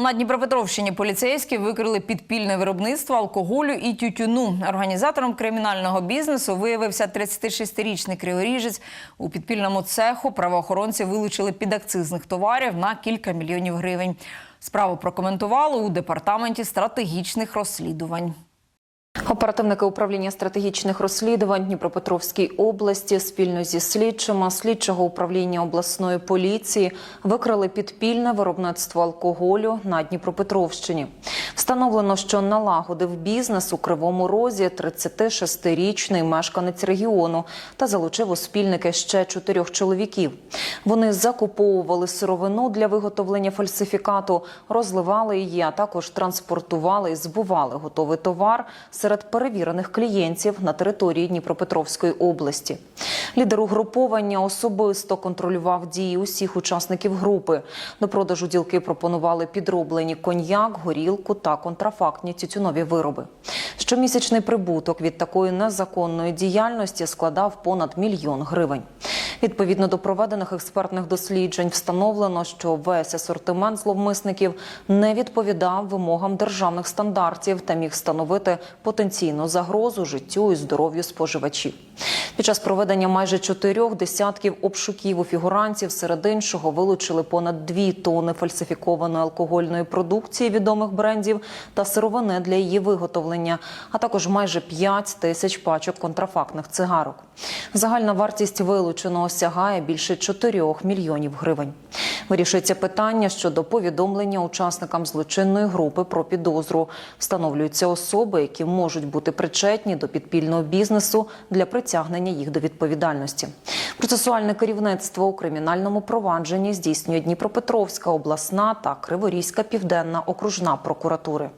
На Дніпропетровщині поліцейські викрили підпільне виробництво алкоголю і тютюну. Організатором кримінального бізнесу виявився 36-річний криворіжець. У підпільному цеху правоохоронці вилучили підакцизних товарів на кілька мільйонів гривень. Справу прокоментували у департаменті стратегічних розслідувань. Оперативники управління стратегічних розслідувань Дніпропетровській області спільно зі слідчими слідчого управління обласної поліції викрили підпільне виробництво алкоголю на Дніпропетровщині. Встановлено, що налагодив бізнес у Кривому Розі 36-річний мешканець регіону та залучив у спільники ще чотирьох чоловіків. Вони закуповували сировину для виготовлення фальсифікату, розливали її, а також транспортували і збували готовий товар серед перевірених клієнтів на території Дніпропетровської області. Лідер угруповання особисто контролював дії усіх учасників групи. До продажу ділки пропонували підроблені коньяк, горілку та контрафактні тютюнові вироби. Щомісячний прибуток від такої незаконної діяльності складав понад мільйон гривень. Відповідно до проведених експертних досліджень, встановлено, що весь асортимент зловмисників не відповідав вимогам державних стандартів та міг становити потенційну загрозу життю і здоров'ю споживачів. Під час проведення майже чотирьох десятків обшуків у фігурантів серед іншого вилучили понад дві тони фальсифікованої алкогольної продукції відомих брендів та сировини для її виготовлення, а також майже 5 тисяч пачок контрафактних цигарок. Загальна вартість вилученого сягає більше 4 мільйонів гривень. Вирішується питання щодо повідомлення учасникам злочинної групи про підозру. Встановлюються особи, які можуть бути причетні до підпільного бізнесу для притягнення їх до відповідальності. Процесуальне керівництво у кримінальному провадженні здійснює Дніпропетровська обласна та Криворізька південна окружна прокуратури.